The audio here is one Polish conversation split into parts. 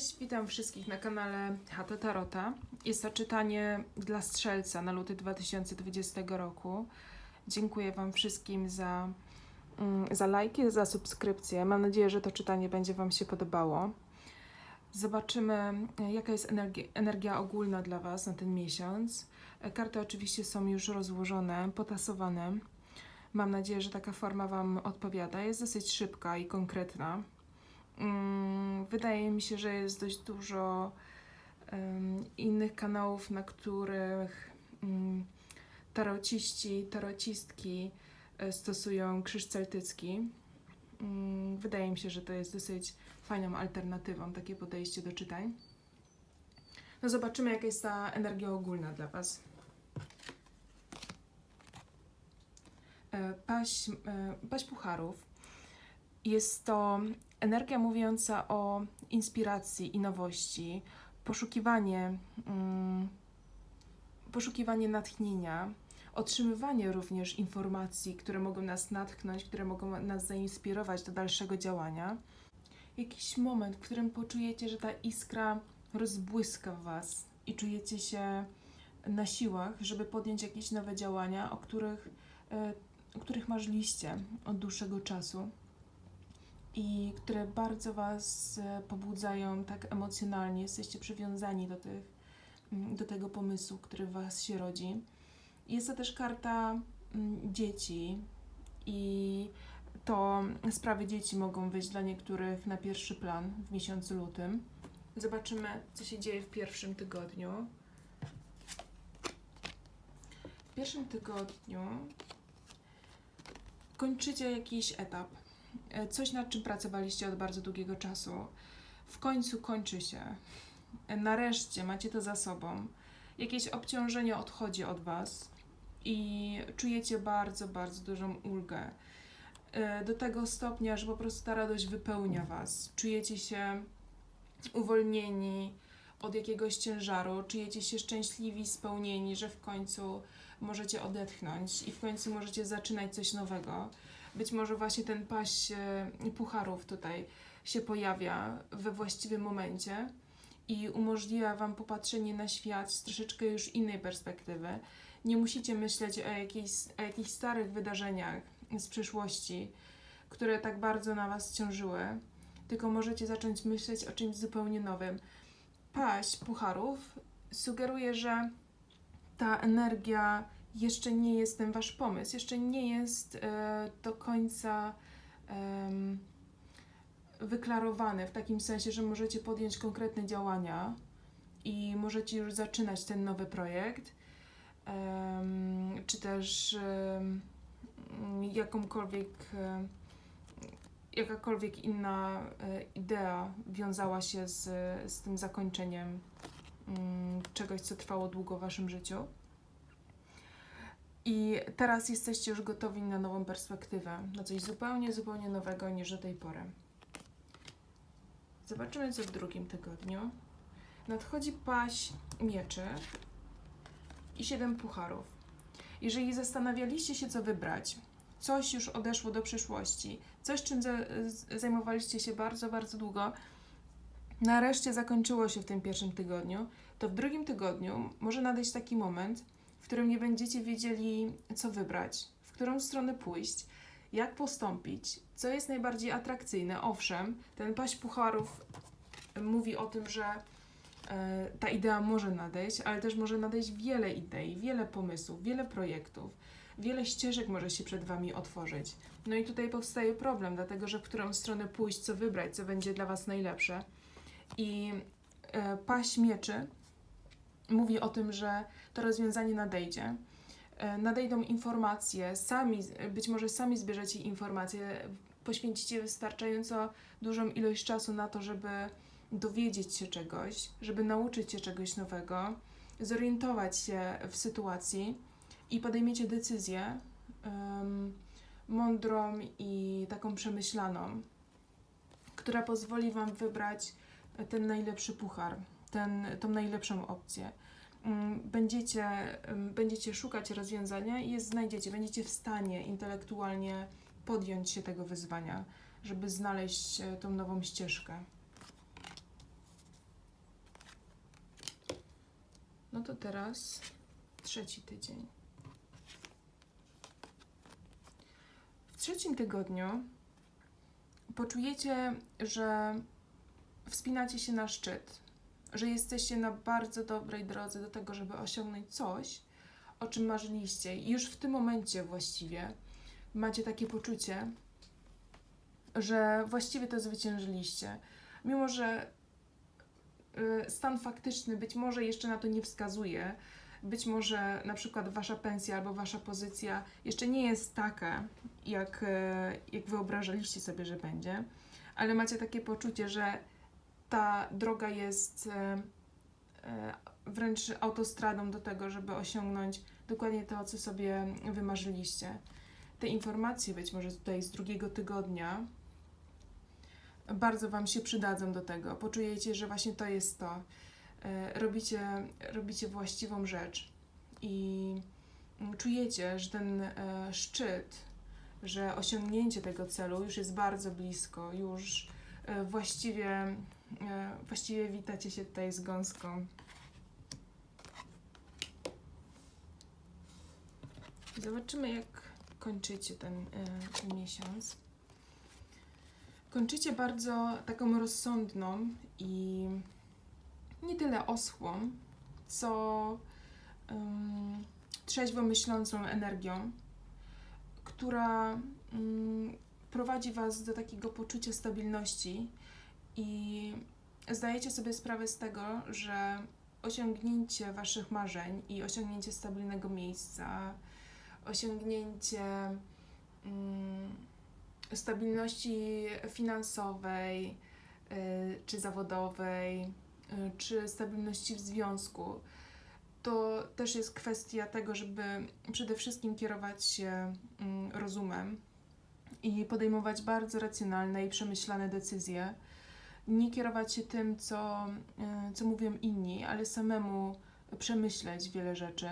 Cześć, witam wszystkich na kanale Hata Tarota. Jest to czytanie dla strzelca na luty 2020 roku. Dziękuję Wam wszystkim za, mm, za lajki, za subskrypcję. Mam nadzieję, że to czytanie będzie Wam się podobało. Zobaczymy, e, jaka jest energia, energia ogólna dla Was na ten miesiąc. E, Karty oczywiście są już rozłożone, potasowane. Mam nadzieję, że taka forma Wam odpowiada. Jest dosyć szybka i konkretna. Mm, Wydaje mi się, że jest dość dużo innych kanałów, na których mm, tarociści, tarocistki e, stosują krzyż celtycki. Mm, Wydaje mi się, że to jest dosyć fajną alternatywą, takie podejście do czytań. No zobaczymy, jaka jest ta energia ogólna dla Was. E, Paś, e, paś pucharów jest to energia mówiąca o inspiracji i nowości, poszukiwanie, mm, poszukiwanie natchnienia, otrzymywanie również informacji, które mogą nas natchnąć, które mogą nas zainspirować do dalszego działania. Jakiś moment, w którym poczujecie, że ta iskra rozbłyska w Was i czujecie się na siłach, żeby podjąć jakieś nowe działania, o których, e, o których marzyliście od dłuższego czasu i które bardzo Was e, pobudzają tak emocjonalnie, jesteście przywiązani do, tych, mm, do tego pomysłu, który w Was się rodzi. Jest to też karta mm, dzieci i to sprawy dzieci mogą wyjść dla niektórych na pierwszy plan w miesiącu lutym. Zobaczymy, co się dzieje w pierwszym tygodniu. W pierwszym tygodniu kończycie jakiś etap coś, nad czym pracowaliście od bardzo długiego czasu, w końcu kończy się. E, Nareszcie macie to za sobą. Jakieś obciążenie odchodzi od Was i czujecie bardzo, bardzo dużą ulgę. E, Do tego stopnia, że po prostu ta radość wypełnia Was. Czujecie się uwolnieni od jakiegoś ciężaru, czujecie się szczęśliwi, spełnieni, że w końcu możecie odetchnąć i w końcu możecie zaczynać coś nowego. Być może właśnie ten paś e, pucharów tutaj się pojawia we właściwym momencie i umożliwia Wam popatrzenie na świat z troszeczkę już innej perspektywy. Nie musicie myśleć o jakichś, o jakichś starych wydarzeniach z przeszłości, które tak bardzo na Was ciążyły, tylko możecie zacząć myśleć o czymś zupełnie nowym. Paść pucharów sugeruje, że ta energia jeszcze nie jest ten wasz pomysł, jeszcze nie jest e, do końca em, wyklarowany w takim sensie, że możecie podjąć konkretne działania i możecie już zaczynać ten nowy projekt, em, czy też em, jakąkolwiek, e, jakakolwiek inna e, idea wiązała się z, z tym zakończeniem mm, czegoś, co trwało długo w waszym życiu. I teraz jesteście już gotowi na nową perspektywę, na coś zupełnie, zupełnie nowego niż do tej pory. Zobaczymy, co w drugim tygodniu. Nadchodzi paść mieczy i siedem pucharów. Jeżeli zastanawialiście się, co wybrać, coś już odeszło do przyszłości, coś, czym zajmowaliście się bardzo, bardzo długo, nareszcie zakończyło się w tym pierwszym tygodniu, to w drugim tygodniu może nadejść taki moment, w którym nie będziecie wiedzieli, co wybrać, w którą stronę pójść, jak postąpić, co jest najbardziej atrakcyjne. Owszem, ten paść pucharów mówi o tym, że e, ta idea może nadejść, ale też może nadejść wiele idei, wiele pomysłów, wiele projektów, wiele ścieżek może się przed Wami otworzyć. No i tutaj powstaje problem, dlatego że w którą stronę pójść, co wybrać, co będzie dla Was najlepsze. I e, paść mieczy mówi o tym, że to rozwiązanie nadejdzie. E, Nadejdą informacje, sami, być może sami zbierzecie informacje, poświęcicie wystarczająco dużą ilość czasu na to, żeby dowiedzieć się czegoś, żeby nauczyć się czegoś nowego, zorientować się w sytuacji i podejmiecie decyzję em, mądrą i taką przemyślaną, która pozwoli Wam wybrać ten najlepszy puchar, ten, tą najlepszą opcję. Mm, będziecie, mm, będziecie szukać rozwiązania i je znajdziecie, będziecie w stanie intelektualnie podjąć się tego wyzwania, żeby znaleźć e, tą nową ścieżkę. No to teraz trzeci tydzień. W trzecim tygodniu poczujecie, że wspinacie się na szczyt, że jesteście na bardzo dobrej drodze do tego, żeby osiągnąć coś, o czym marzyliście. I już w tym momencie właściwie macie takie poczucie, że właściwie to zwyciężyliście. Mimo, że y, stan faktyczny być może jeszcze na to nie wskazuje, być może na przykład wasza pensja albo wasza pozycja jeszcze nie jest taka, jak, e, jak wyobrażaliście sobie, że będzie, ale macie takie poczucie, że ta droga jest e, e, wręcz autostradą do tego, żeby osiągnąć dokładnie to, co sobie wymarzyliście. Te informacje być może tutaj z drugiego tygodnia bardzo Wam się przydadzą do tego. Poczujecie, że właśnie to jest to. E, Robicie, robicie właściwą rzecz i mm, czujecie, że ten szczyt, że osiągnięcie tego celu już jest bardzo blisko, już właściwie, e, właściwie witacie się tutaj z gąską. Zobaczymy, jak kończycie ten, e, ten miesiąc. Kończycie bardzo taką rozsądną i nie tyle oschłą, co um, trzeźwo myślącą energią, która um, prowadzi Was do takiego poczucia stabilności i zdajecie sobie sprawę z tego, że osiągnięcie Waszych marzeń i osiągnięcie stabilnego miejsca, osiągnięcie um, stabilności finansowej y, czy zawodowej, y, czy stabilności w związku, to też jest kwestia tego, żeby przede wszystkim kierować się mm, rozumem i podejmować bardzo racjonalne i przemyślane decyzje. Nie kierować się tym, co, y, co mówią inni, ale samemu przemyśleć wiele rzeczy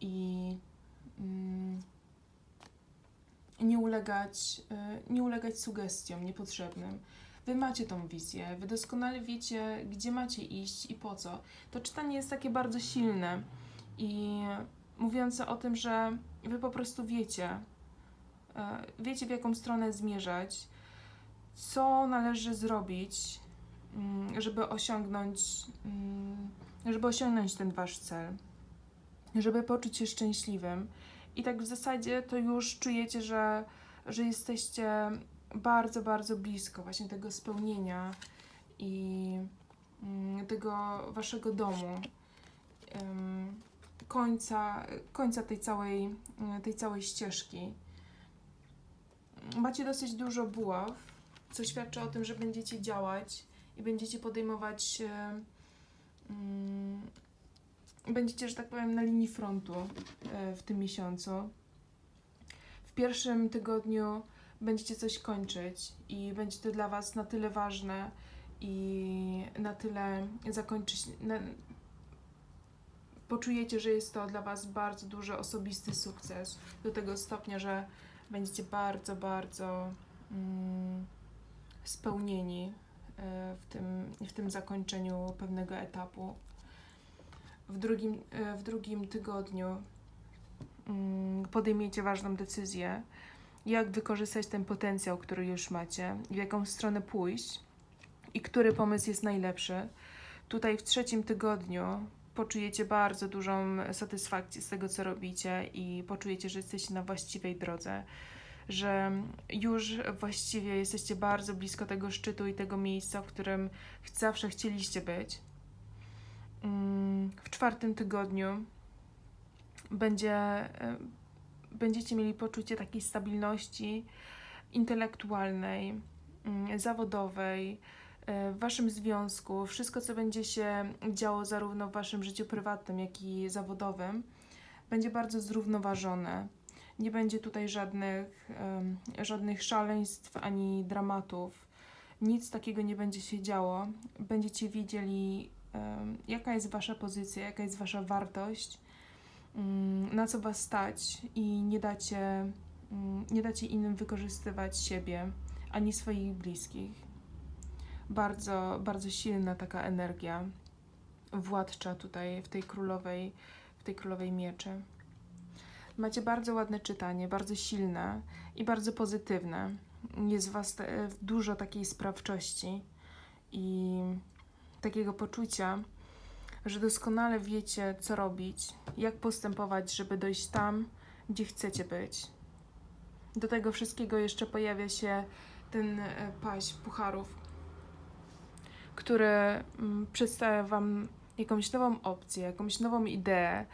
i mm, nie ulegać, y, nie ulegać sugestiom niepotrzebnym. Wy macie tą wizję, wy doskonale wiecie, gdzie macie iść i po co. To czytanie jest takie bardzo silne i mówiące o tym, że wy po prostu wiecie, wiecie w jaką stronę zmierzać, co należy zrobić, mm, żeby osiągnąć, mm, żeby osiągnąć ten wasz cel, żeby poczuć się szczęśliwym. I tak w zasadzie to już czujecie, że, że jesteście bardzo, bardzo blisko właśnie tego spełnienia i mm, tego waszego domu. Końca, końca tej całej, tej całej ścieżki. Macie dosyć dużo buław, co świadczy o tym, że będziecie działać i będziecie podejmować mm, będziecie, że tak powiem, na linii frontu e, w tym miesiącu. W pierwszym tygodniu będziecie coś kończyć i będzie to dla Was na tyle ważne i na tyle zakończyć. Na, poczujecie, że jest to dla Was bardzo duży osobisty sukces, do tego stopnia, że będziecie bardzo, bardzo mm, spełnieni e, w tym, w tym zakończeniu pewnego etapu w drugim, e, w drugim tygodniu mm, podejmiecie ważną decyzję, jak wykorzystać ten potencjał, który już macie, w jaką stronę pójść i który pomysł jest najlepszy. Tutaj w trzecim tygodniu poczujecie bardzo dużą satysfakcję z tego, co robicie i poczujecie, że jesteście na właściwej drodze, że już właściwie jesteście bardzo blisko tego szczytu i tego miejsca, w którym zawsze chcieliście być. Mm, w czwartym tygodniu będzie, e, będziecie mieli poczucie takiej stabilności intelektualnej, mm, zawodowej, w waszym związku, wszystko, co będzie się działo zarówno w waszym życiu prywatnym, jak i zawodowym, będzie bardzo zrównoważone. Nie będzie tutaj żadnych, żadnych szaleństw ani dramatów. Nic takiego nie będzie się działo. Będziecie widzieli jaka jest Wasza pozycja, jaka jest Wasza wartość, mm, na co Was stać i nie dacie, mm, nie dacie innym wykorzystywać siebie ani swoich bliskich. Bardzo, bardzo silna taka energia władcza tutaj w tej królowej, w tej królowej mieczy. Macie bardzo ładne czytanie, bardzo silne i bardzo pozytywne. Jest w was dużo takiej sprawczości i takiego poczucia, że doskonale wiecie, co robić, jak postępować, żeby dojść tam, gdzie chcecie być. Do tego wszystkiego jeszcze pojawia się ten e, paź pucharów, który mm, przedstawia Wam jakąś nową opcję, jakąś nową ideę,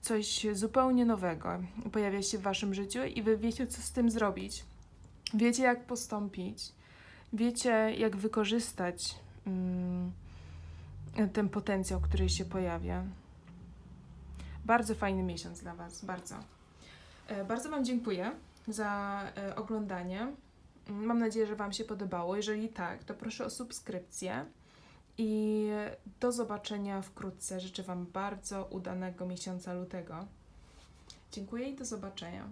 coś zupełnie nowego pojawia się w Waszym życiu i Wy wiecie, co z tym zrobić. Wiecie, jak postąpić, wiecie, jak wykorzystać mm, ten potencjał, który się pojawia. Bardzo fajny miesiąc dla Was, bardzo. E, Bardzo Wam dziękuję za e, oglądanie. Mam nadzieję, że Wam się podobało. Jeżeli tak, to proszę o subskrypcję i do zobaczenia wkrótce. Życzę Wam bardzo udanego miesiąca lutego. Dziękuję i do zobaczenia.